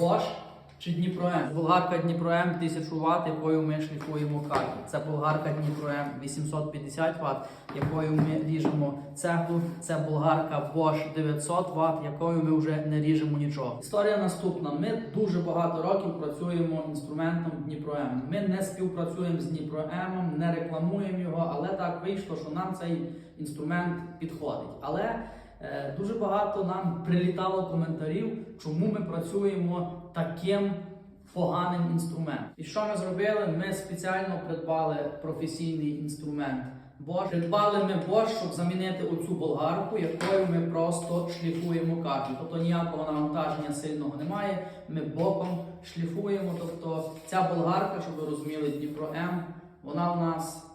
Bosch чи Дніпро М? Болгарка Дніпро М 1000 Вт, якою ми шліфуємо каті. Це болгарка Дніпро М 850 Вт, якою ми ріжемо цеглу. Це болгарка Bosch 900 Вт, якою ми вже не ріжемо нічого. Історія наступна. Ми дуже багато років працюємо інструментом Дніпро М. Ми не співпрацюємо з Дніпро М, не рекламуємо його, але так вийшло, що нам цей інструмент підходить. Але Дуже багато нам прилітало коментарів, чому ми працюємо таким поганим інструментом. І що ми зробили? Ми спеціально придбали професійний інструмент Bosch. Придбали ми Bosch, щоб замінити оцю болгарку, якою ми просто шліфуємо каплю. Тобто ніякого навантаження сильного немає. Ми боком шліфуємо. Тобто ця болгарка, щоб ви розуміли, Дніпро М, вона у нас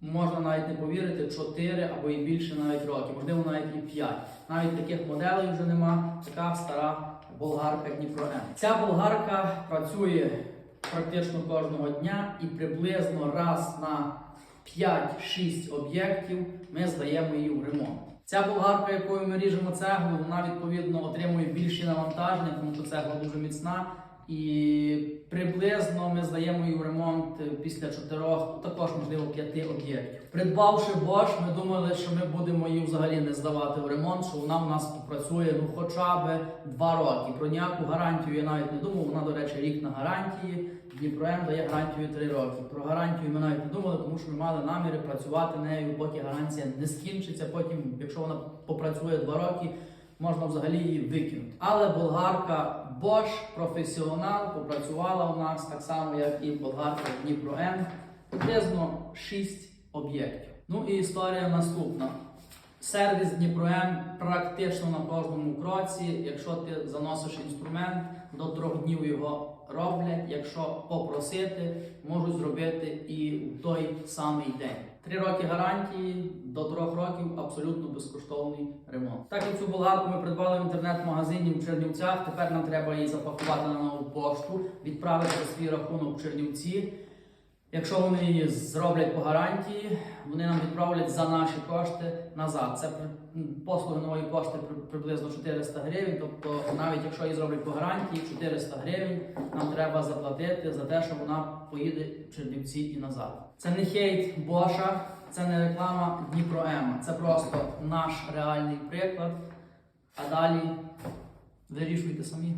можна навіть не повірити, 4 або і більше навіть років, можливо, навіть і 5. Навіть таких моделей вже нема. Така стара болгарка Дніпро М. Ця болгарка працює практично кожного дня і приблизно раз на 5-6 об'єктів ми здаємо її в ремонт. Ця болгарка, якою ми ріжемо цеглу, вона відповідно отримує більші навантаження, тому що цегла дуже міцна. І приблизно ми здаємо її в ремонт е, після чотирьох, також можливо п'яти об'єктів. Придбавши Bosch, ми думали, що ми будемо її взагалі не здавати в ремонт, що вона у нас попрацює ну хоча б два роки. Про ніяку гарантію я навіть не думав. Вона, до речі, рік на гарантії. Дніпро М дає гарантію три роки. Про гарантію ми навіть не думали, тому що ми мали наміри працювати нею, поки гарантія не скінчиться. Потім, якщо вона попрацює два роки, можна взагалі її викинути. Але болгарка Bosch професіонал попрацювала у нас так само, як і болгарка Дніпро М, приблизно 6 об'єктів. Ну і історія наступна. Сервіс Дніпро М практично на кожному кроці. Якщо ти заносиш інструмент, до трьох днів його роблять. Якщо попросити, можуть зробити і в той самий день. Три роки гарантії до трьох років абсолютно безкоштовний ремонт. Так як цю болгарку ми придбали в інтернет-магазині в Чернівцях. Тепер нам треба її запакувати на нову пошту, відправити свій рахунок в Чернівці. Якщо вони її зроблять по гарантії, вони нам відправлять за наші кошти назад. Це послуги нової пошти приблизно 400 гривень. Тобто, навіть якщо її зроблять по гарантії 400 гривень, нам треба заплатити за те, що вона поїде в Чернівці і назад. Це не хейт Боша, це не реклама Дніпро М. Це просто наш реальний приклад. А далі вирішуйте самі.